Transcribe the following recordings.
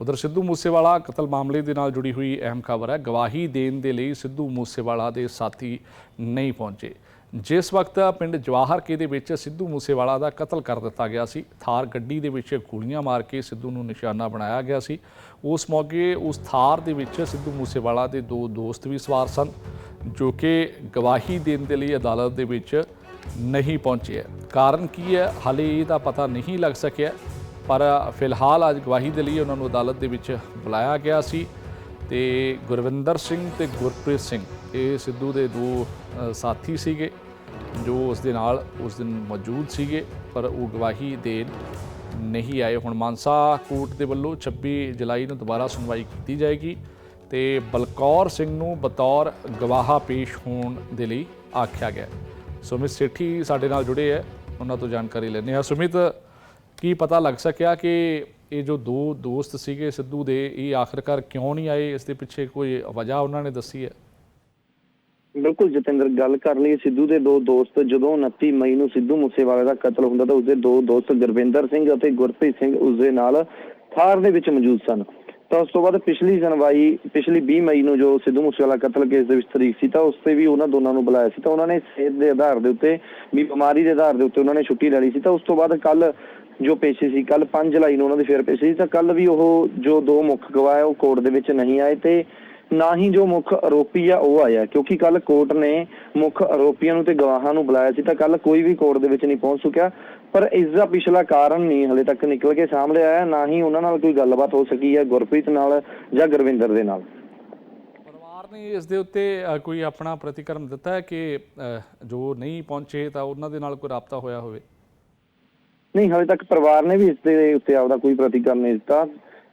ਉਧਰ ਸਿੱਧੂ ਮੂਸੇਵਾਲਾ ਕਤਲ ਮਾਮਲੇ ਦੇ ਨਾਲ ਜੁੜੀ ਹੋਈ ਅਹਿਮ ਖਬਰ ਹੈ। ਗਵਾਹੀ ਦੇਣ ਦੇ ਲਈ ਸਿੱਧੂ ਮੂਸੇਵਾਲਾ ਦੇ ਸਾਥੀ ਨਹੀਂ ਪਹੁੰਚੇ। ਜਿਸ ਵਕਤ ਪਿੰਡ ਜਵਾਹਰਕੇ ਦੇ ਵਿੱਚ ਸਿੱਧੂ ਮੂਸੇਵਾਲਾ ਦਾ ਕਤਲ ਕਰ ਦਿੱਤਾ ਗਿਆ ਸੀ, ਥਾਰ ਗੱਡੀ ਦੇ ਵਿੱਚ ਗੋਲੀਆਂ ਮਾਰ ਕੇ ਸਿੱਧੂ ਨੂੰ ਨਿਸ਼ਾਨਾ ਬਣਾਇਆ ਗਿਆ ਸੀ। ਉਸ ਮੌਕੇ ਉਸ ਥਾਰ ਦੇ ਵਿੱਚ ਸਿੱਧੂ ਮੂਸੇਵਾਲਾ ਦੇ ਦੋ ਦੋਸਤ ਵੀ ਸਵਾਰ ਸਨ, ਜੋ ਕਿ ਗਵਾਹੀ ਦੇਣ ਦੇ ਲਈ ਅਦਾਲਤ ਦੇ ਵਿੱਚ ਨਹੀਂ ਪਹੁੰਚੇ। ਕਾਰਨ ਕੀ ਹੈ? ਹਾਲੇ ਇਹਦਾ ਪਤਾ ਨਹੀਂ ਲੱਗ ਸਕਿਆ। ਪਰ ਫਿਲਹਾਲ ਅੱਜ ਗਵਾਹੀ ਦੇ ਲਈ ਉਹਨਾਂ ਨੂੰ ਅਦਾਲਤ ਦੇ ਵਿੱਚ ਬੁਲਾਇਆ ਗਿਆ ਸੀ ਤੇ ਗੁਰਵਿੰਦਰ ਸਿੰਘ ਤੇ ਗੁਰਪ੍ਰੀਤ ਸਿੰਘ, ਇਹ ਸਿੱਧੂ ਦੇ ਦੋ ਸਾਥੀ ਸੀਗੇ ਜੋ ਉਸ ਦੇ ਨਾਲ ਉਸ ਦਿਨ ਮੌਜੂਦ ਸੀਗੇ, ਪਰ ਉਹ ਗਵਾਹੀ ਦੇਣ ਨਹੀਂ ਆਏ। ਹੁਣ ਮਾਨਸਾ ਕੋਰਟ ਦੇ ਵੱਲੋਂ 26 ਜੁਲਾਈ ਨੂੰ ਦੁਬਾਰਾ ਸੁਣਵਾਈ ਕੀਤੀ ਜਾਏਗੀ ਤੇ ਬਲਕੌਰ ਸਿੰਘ ਨੂੰ ਬਤੌਰ ਗਵਾਹ ਪੇਸ਼ ਹੋਣ ਦੇ ਲਈ ਆਖਿਆ ਗਿਆ। ਸੁਮਿਤ ਸੇਠੀ ਸਾਡੇ ਨਾਲ ਜੁੜੇ ਹੈ, ਉਹਨਾਂ ਤੋਂ ਜਾਣਕਾਰੀ ਲੈਂਦੇ ਹਾਂ। ਸੁਮਿਤ ਕੀ ਪਤਾ ਲੱਗ ਸਕਿਆ ਕਿ ਇਹ ਜੋ ਦੋ ਦੋਸਤ ਸੀਗੇ ਸਿੱਧੂ ਦੇ, ਇਹ ਆਖਰਕਾਰ ਕਿਉਂ ਨਹੀਂ ਆਏ? ਇਸ ਦੇ ਪਿੱਛੇ ਕੋਈ ਵਜ੍ਹਾ ਉਹਨਾਂ ਨੇ ਦੱਸੀ ਹੈ? ਬਿਲਕੁਲ ਜਤਿੰਦਰ, ਗੱਲ ਕਰ ਲਈ ਸਿੱਧੂ ਦੇ ਦੋ ਦੋਸਤ, ਜਦੋਂ 29 ਮਈ ਨੂੰ ਸਿੱਧੂ ਮੂਸੇਵਾਲੇ ਦਾ ਕਤਲ ਹੁੰਦਾ ਤਾਂ ਉਸਦੇ ਦੋ ਦੋਸਤ ਗੁਰਵਿੰਦਰ ਸਿੰਘ ਅਤੇ ਗੁਰਪ੍ਰੀਤ ਸਿੰਘ ਉਸਦੇ ਨਾਲ ਥਾਰ ਦੇ ਵਿੱਚ ਮੌਜੂਦ ਸਨ। ਤਾਂ ਉਸ ਤੋਂ ਬਾਅਦ ਪਿਛਲੀ ਸੁਣਵਾਈ, ਪਿਛਲੀ 20 ਮਈ ਨੂੰ ਜੋ ਸਿੱਧੂ ਮੂਸੇਵਾਲਾ ਕਤਲ ਕੇਸ ਦੇ ਵਿੱਚ ਤਰੀਕ ਸੀ, ਤਾਂ ਉਸ ਤੇ ਵੀ ਉਹਨਾਂ ਦੋਨਾਂ ਨੂੰ ਬੁਲਾਇਆ ਸੀ। ਤਾਂ ਉਹਨਾਂ ਨੇ ਸਿਹਤ ਦੇ ਆਧਾਰ ਦੇ ਉੱਤੇ, ਵੀ ਬਿਮਾਰੀ ਦੇ ਆਧਾਰ ਦੇ ਉੱਤੇ ਉਹਨਾਂ ਨੇ ਛੁੱਟੀ ਲੈ ਲਈ ਸੀ। ਤਾਂ ਉਸ ਤੋਂ ਬਾਅਦ ਕੱਲ ਜੋ ਪੇਸ਼ੀ ਸੀ ਕੱਲ 5 ਜੁਲਾਈ ਨੂੰ ਉਹਨਾਂ ਦੀ ਫੇਰ ਪੇਸ਼ੀ ਸੀ, ਤਾਂ ਕੱਲ ਵੀ ਉਹ ਜੋ ਦੋ ਮੁੱਖ ਗਵਾਹ ਹੈ, ਉਹ ਕੋਰਟ ਦੇ ਵਿੱਚ ਨਹੀਂ ਆਏ ਤੇ ਨਾ ਹੀ ਜੋ ਮੁੱਖ ਆਰੋਪੀ ਆ, ਉਹ ਆਇਆ। ਕਿਉਂਕਿ ਕੱਲ ਕੋਰਟ ਨੇ ਮੁੱਖ ਆਰੋਪੀਆਂ ਨੂੰ ਤੇ ਗਵਾਹਾਂ ਨੂੰ ਬੁਲਾਇਆ ਸੀ, ਤਾਂ ਕੱਲ ਕੋਈ ਵੀ ਕੋਰਟ ਦੇ ਵਿੱਚ ਨਹੀਂ ਪਹੁੰਚ ਸਕਿਆ। ਪਰ ਇਸ ਦਾ ਪਿਛਲਾ ਕਾਰਨ ਨਹੀਂ ਹਲੇ ਤੱਕ ਨਿਕਲ ਕੇ ਸਾਹਮਣੇ ਆਇਆ, ਨਾ ਹੀ ਉਹਨਾਂ ਨਾਲ ਕੋਈ ਗੱਲਬਾਤ ਹੋ ਸਕੀ ਹੈ, ਗੁਰਪ੍ਰੀਤ ਨਾਲ ਜਾਂ ਗੁਰਵਿੰਦਰ ਦੇ ਨਾਲ। ਪਰਿਵਾਰ ਨੇ ਇਸ ਦੇ ਉੱਤੇ ਕੋਈ ਆਪਣਾ ਪ੍ਰਤੀਕਰਮ ਦਿੱਤਾ ਹੈ ਕਿ ਜੋ ਨਹੀਂ ਪਹੁੰਚੇ ਤਾਂ ਉਹਨਾਂ ਦੇ ਨਾਲ ਕੋਈ ਰਾਬਤਾ ਹੋਇਆ ਹੋਵੇ? ਨਹੀਂ ਹਲੇ ਤੱਕ ਪਰਿਵਾਰ ਨੇ ਵੀ ਇਸ ਦੇ ਉੱਤੇ ਆਪਦਾ ਕੋਈ ਪ੍ਰਤੀਕਰਮ ਨਹੀਂ ਦਿੱਤਾ।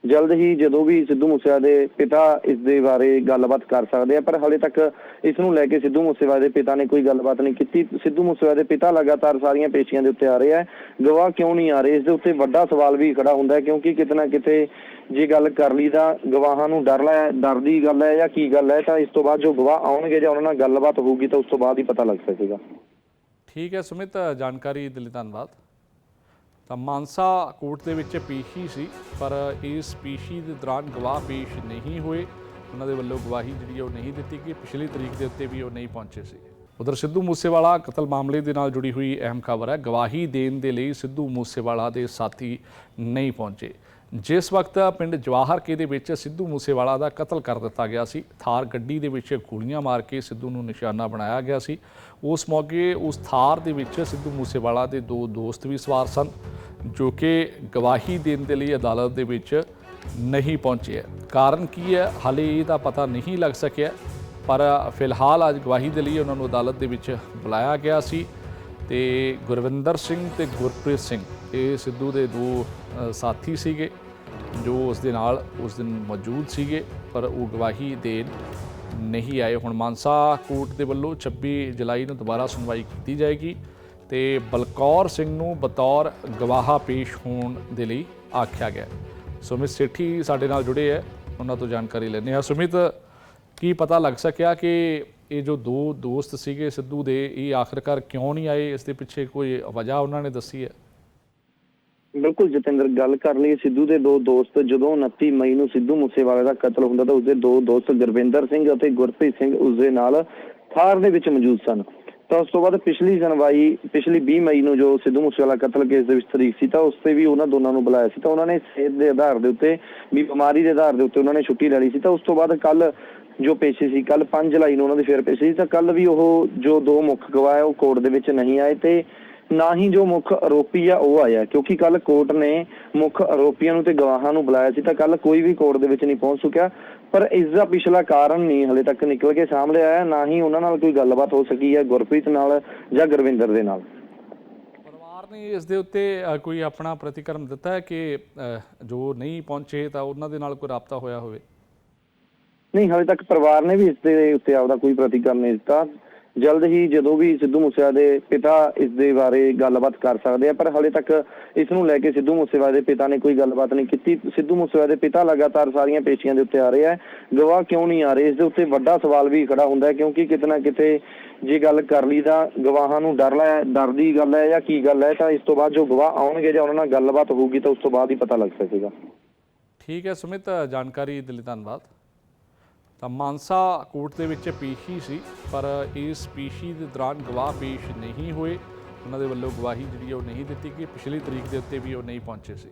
ਜਲਦ ਹੀ ਜਦੋਂ ਵੀ ਸਿੱਧੂ ਮੂਸੇਵਾਲੇ ਦੇ ਪਿਤਾ ਇਸ ਦੇ ਬਾਰੇ ਗੱਲਬਾਤ ਕਰ ਸਕਦੇ ਆ, ਪਰ ਹਲੇ ਤੱਕ ਇਸ ਨੂੰ ਲੈ ਕੇ ਸਿੱਧੂ ਮੂਸੇਵਾਲੇ ਦੇ ਪਿਤਾ ਨੇ ਕੋਈ ਗੱਲਬਾਤ ਨਹੀਂ ਕੀਤੀ। ਸਿੱਧੂ ਮੂਸੇਵਾਲੇ ਦੇ ਪਿਤਾ ਲਗਾਤਾਰ ਸਾਰੀਆਂ ਪੇਸ਼ੀਆਂ ਦੇ ਉੱਤੇ ਆ ਰਹੇ ਆ। ਗਵਾਹ ਕਿਉਂ ਨਹੀਂ ਆ ਰਹੇ? ਇਸ ਦੇ ਉੱਤੇ ਵੱਡਾ ਸਵਾਲ ਵੀ ਖੜਾ ਹੁੰਦਾ ਹੈ, ਕਿਉਂਕਿ ਕਿਤੇ ਨਾ ਕਿਤੇ ਜੇ ਗੱਲ ਕਰ ਲਈ ਤਾਂ ਗਵਾਹਾਂ ਨੂੰ ਡਰ ਲੈ, ਡਰ ਦੀ ਗੱਲ ਹੈ ਜਾਂ ਕੀ ਗੱਲ ਹੈ, ਤਾਂ ਇਸ ਤੋਂ ਬਾਅਦ ਜੋ ਗਵਾਹ ਆਉਣਗੇ ਜਾਂ ਉਹਨਾਂ ਨਾਲ ਗੱਲਬਾਤ ਹੋਊਗੀ ਤਾਂ ਉਸ ਤੋਂ ਬਾਅਦ ਹੀ ਪਤਾ ਲੱਗ ਸਕੇਗਾ। ਠੀਕ ਹੈ, ਸੁਮਿਤ, ਜਾਣਕਾਰੀ ਦੇ ਲਈ ਧੰਨਵਾਦ। ਤਾਂ ਮਾਨਸਾ ਕੋਰਟ ਦੇ ਵਿੱਚ ਪੇਸ਼ੀ ਸੀ, ਪਰ ਇਸ ਪੇਸ਼ੀ ਦੇ ਦੌਰਾਨ ਗਵਾਹ ਪੇਸ਼ ਨਹੀਂ ਹੋਏ। ਉਹਨਾਂ ਦੇ ਵੱਲੋਂ ਗਵਾਹੀ ਜਿਹੜੀ ਉਹ ਨਹੀਂ ਦਿੱਤੀ ਗਈ। ਪਿਛਲੀ ਤਰੀਕ ਦੇ ਉੱਤੇ ਵੀ ਉਹ ਨਹੀਂ ਪਹੁੰਚੇ ਸੀ। ਉਧਰ ਸਿੱਧੂ ਮੂਸੇਵਾਲਾ ਕਤਲ ਮਾਮਲੇ ਦੇ ਨਾਲ ਜੁੜੀ ਹੋਈ ਅਹਿਮ ਖਬਰ ਹੈ। ਗਵਾਹੀ ਦੇਣ ਦੇ ਲਈ ਸਿੱਧੂ ਮੂਸੇਵਾਲਾ ਦੇ ਸਾਥੀ ਨਹੀਂ ਪਹੁੰਚੇ। ਜਿਸ ਵਕਤ ਪਿੰਡ ਜਵਾਹਰ ਕੇ ਦੇ ਵਿੱਚ ਸਿੱਧੂ ਮੂਸੇਵਾਲਾ ਦਾ ਕਤਲ ਕਰ ਦਿੱਤਾ ਗਿਆ ਸੀ, ਥਾਰ ਗੱਡੀ ਦੇ ਵਿੱਚ ਗੋਲੀਆਂ ਮਾਰ ਕੇ ਸਿੱਧੂ ਨੂੰ ਨਿਸ਼ਾਨਾ ਬਣਾਇਆ ਗਿਆ ਸੀ। ਉਸ ਮੌਕੇ ਉਸ ਥਾਰ ਦੇ ਵਿੱਚ ਸਿੱਧੂ ਮੂਸੇਵਾਲਾ ਦੇ ਦੋ ਦੋਸਤ ਵੀ ਸਵਾਰ ਸਨ, ਜੋ ਕਿ ਗਵਾਹੀ ਦੇਣ ਦੇ ਲਈ ਅਦਾਲਤ ਦੇ ਵਿੱਚ ਨਹੀਂ ਪਹੁੰਚੇ। ਕਾਰਨ ਕੀ ਹੈ, ਹਾਲੇ ਇਹ ਤਾਂ ਪਤਾ ਨਹੀਂ ਲੱਗ ਸਕਿਆ, ਪਰ ਫਿਲਹਾਲ ਅੱਜ ਗਵਾਹੀ ਦੇ ਲਈ ਉਹਨਾਂ ਨੂੰ ਅਦਾਲਤ ਦੇ ਵਿੱਚ ਬੁਲਾਇਆ ਗਿਆ ਸੀ ਤੇ ਗੁਰਵਿੰਦਰ ਸਿੰਘ ਤੇ ਗੁਰਪ੍ਰੀਤ ਸਿੰਘ, ਇਹ ਸਿੱਧੂ ਦੇ ਦੋ ਸਾਥੀ ਸੀਗੇ। ਜੋ ਉਸ ਦੇ ਨਾਲ ਉਸ ਦਿਨ ਮੌਜੂਦ ਸੀਗੇ, ਪਰ ਉਹ ਗਵਾਹੀ ਦੇਣ ਨਹੀਂ ਆਏ। ਹੁਣ ਮਾਨਸਾ ਕੋਰਟ ਦੇ ਵੱਲੋਂ 26 ਜੁਲਾਈ ਨੂੰ ਦੁਬਾਰਾ ਸੁਣਵਾਈ ਕੀਤੀ ਜਾਏਗੀ ਤੇ ਬਲਕੌਰ ਸਿੰਘ ਨੂੰ ਬਤੌਰ ਗਵਾਹ ਪੇਸ਼ ਹੋਣ ਦੇ ਲਈ ਆਖਿਆ ਗਿਆ। ਸੁਮਿਤ ਸੇਠੀ ਸਾਡੇ ਨਾਲ ਜੁੜੇ ਹੈ, ਉਹਨਾਂ ਤੋਂ ਜਾਣਕਾਰੀ ਲੈਂਦੇ ਹਾਂ। ਸੁਮਿਤ, ਕੀ ਪਤਾ ਲੱਗ ਸਕਿਆ ਕਿ ਇਹ ਜੋ ਦੋ ਦੋਸਤ ਸੀਗੇ ਸਿੱਧੂ ਦੇ, ਇਹ ਆਖਰਕਾਰ ਕਿਉਂ ਨਹੀਂ ਆਏ? ਇਸ ਦੇ ਪਿੱਛੇ ਕੋਈ ਵਜ੍ਹਾ ਉਹਨਾਂ ਨੇ ਦੱਸੀ ਹੈ? ਬਿਲਕੁਲ ਜਤਿੰਦਰ, ਗੱਲ ਕਰ ਲਈ ਸਿੱਧੂ ਦੇ ਦੋ ਦੋਸਤ, ਜਦੋਂ 29 ਮਈ ਨੂੰ ਸਿੱਧੂ ਮੂਸੇਵਾਲੇ ਦਾ ਕਤਲ ਹੁੰਦਾ ਤਾਂ ਉਸਦੇ ਦੋ ਦੋਸਤ ਗੁਰਵਿੰਦਰ ਸਿੰਘ ਅਤੇ ਗੁਰਪ੍ਰੀਤ ਸਿੰਘ ਉਸਦੇ ਨਾਲ ਥਾਰ ਦੇ ਵਿੱਚ ਮੌਜੂਦ ਸਨ। ਤਾਂ ਉਸ ਤੋਂ ਬਾਅਦ ਪਿਛਲੀ ਸੁਣਵਾਈ ਪਿਛਲੀ 20 ਮਈ ਨੂੰ ਜੋ ਸਿੱਧੂ ਮੂਸੇਵਾਲਾ ਕਤਲ ਕੇਸ ਦੇ ਵਿੱਚ ਤਰੀਕ ਸੀ ਤਾਂ ਉਸ ਤੇ ਵੀ ਉਹਨਾਂ ਦੋਨਾਂ ਨੂੰ ਬੁਲਾਇਆ ਸੀ। ਤਾਂ ਉਹਨਾਂ ਨੇ ਸਿਹਤ ਦੇ ਆਧਾਰ ਦੇ ਉੱਤੇ ਵੀ ਬਿਮਾਰੀ ਦੇ ਆਧਾਰ ਦੇ ਉੱਤੇ ਉਹਨਾਂ ਨੇ ਛੁੱਟੀ ਲੈ ਲਈ ਸੀ। ਤਾਂ ਉਸ ਤੋਂ ਬਾਅਦ ਕੱਲ ਜੋ ਪੇਸ਼ੀ ਸੀ, ਕੱਲ 5 ਜੁਲਾਈ ਨੂੰ ਉਹਨਾਂ ਦੀ ਫੇਰ ਪੇਸ਼ੀ ਸੀ। ਤਾਂ ਕੱਲ ਵੀ ਉਹ ਜੋ ਦੋ ਮੁੱਖ ਗਵਾਹ ਉਹ ਕੋਰਟ ਦੇ ਵਿੱਚ ਨਹੀਂ ਆਏ ਤੇ ਨਾ ਹੀ ਜੋ ਮੁੱਖ ਆਰੋਪੀ ਆ ਉਹ ਆਇਆ ਕਿਉਂਕਿ ਕੱਲ ਕੋਰਟ ਨੇ ਮੁੱਖ ਆਰੋਪੀਆਂ ਨੂੰ ਤੇ ਗਵਾਹਾਂ ਨੂੰ ਬੁਲਾਇਆ ਸੀ ਤਾਂ ਕੱਲ ਕੋਈ ਵੀ ਕੋਰਟ ਦੇ ਵਿੱਚ ਨਹੀਂ ਪਹੁੰਚ ਸਕਿਆ। ਪਰ ਇਸ ਦਾ ਪਿਛਲਾ ਕਾਰਨ ਨਹੀਂ ਹਲੇ ਤੱਕ ਨਿਕਲ ਕੇ ਸਾਹਮਣੇ ਆਇਆ ਨਾ ਹੀ ਉਹਨਾਂ ਨਾਲ ਕੋਈ ਗੱਲਬਾਤ ਹੋ ਸਕੀ ਹੈ ਗੁਰਪ੍ਰੀਤ ਨਾਲ ਜਾਂ ਗੁਰਵਿੰਦਰ ਦੇ ਨਾਲ। ਪਰਿਵਾਰ ਨੇ ਇਸ ਦੇ ਉੱਤੇ ਕੋਈ ਆਪਣਾ ਪ੍ਰਤੀਕਰਮ ਦਿੱਤਾ ਹੈ ਕਿ ਜੋ ਨਹੀਂ ਪਹੁੰਚੇ ਤਾਂ ਉਹਨਾਂ ਦੇ ਨਾਲ ਕੋਈ ਰਾਬਤਾ ਹੋਇਆ ਹੋਵੇ? ਨਹੀਂ ਹਲੇ ਤੱਕ ਪਰਿਵਾਰ ਨੇ ਵੀ ਇਸ ਦੇ ਉੱਤੇ ਆਪਦਾ ਕੋਈ ਪ੍ਰਤੀਕਰਮ ਨਹੀਂ ਦਿੱਤਾ। ਜਲਦ ਹੀ ਜਦੋਂ ਵੀ ਸਿੱਧੂ ਮੂਸੇਵਾਲੇ ਦੇ ਪਿਤਾ ਇਸ ਦੇ ਬਾਰੇ ਗੱਲਬਾਤ ਕਰ ਸਕਦੇ ਆ, ਪਰ ਹਲੇ ਤੱਕ ਇਸ ਨੂੰ ਲੈ ਕੇ ਸਿੱਧੂ ਮੂਸੇਵਾਲੇ ਦੇ ਪਿਤਾ ਨੇ ਕੋਈ ਗੱਲਬਾਤ ਨਹੀਂ ਕੀਤੀ। ਸਿੱਧੂ ਮੂਸੇਵਾਲੇ ਦੇ ਪਿਤਾ ਲਗਾਤਾਰ ਸਾਰੀਆਂ ਪੇਸ਼ੀਆਂ ਦੇ ਉੱਤੇ ਆ ਰਹੇ ਆ ਗਵਾਹ ਕਿਉਂ ਨਹੀਂ ਆ ਰਹੇ? ਇਸ ਦੇ ਉੱਤੇ ਵੱਡਾ ਸਵਾਲ ਵੀ ਖੜਾ ਹੁੰਦਾ ਹੈ, ਕਿਉਂਕਿ ਕਿਤੇ ਨਾ ਕਿਤੇ ਜੇ ਗੱਲ ਕਰ ਲਈ ਤਾਂ ਗਵਾਹਾਂ ਨੂੰ ਡਰ ਲੈ, ਡਰ ਦੀ ਗੱਲ ਹੈ ਜਾਂ ਕੀ ਗੱਲ ਹੈ, ਤਾਂ ਇਸ ਤੋਂ ਬਾਅਦ ਜੋ ਗਵਾਹ ਆਉਣਗੇ ਜਾਂ ਉਹਨਾਂ ਨਾਲ ਗੱਲਬਾਤ ਹੋਊਗੀ ਤਾਂ ਉਸ ਤੋਂ ਬਾਅਦ ਹੀ ਪਤਾ ਲੱਗ ਸਕੇਗਾ। ਠੀਕ ਹੈ ਸੁਮਿਤ, ਜਾਣਕਾਰੀ ਦੇ ਲਈ ਧੰਨਵਾਦ। ਤਾਂ ਮਾਨਸਾ ਕੋਰਟ ਦੇ ਵਿੱਚ ਪੇਸ਼ੀ ਸੀ, ਪਰ ਇਸ ਪੇਸ਼ੀ ਦੇ ਦੌਰਾਨ ਗਵਾਹ ਪੇਸ਼ ਨਹੀਂ ਹੋਏ। ਉਹਨਾਂ ਦੇ ਵੱਲੋਂ ਗਵਾਹੀ ਜਿਹੜੀ ਉਹ ਨਹੀਂ ਦਿੱਤੀ ਗਈ। ਪਿਛਲੀ ਤਰੀਕ ਦੇ ਉੱਤੇ ਵੀ ਉਹ ਨਹੀਂ ਪਹੁੰਚੇ ਸੀ।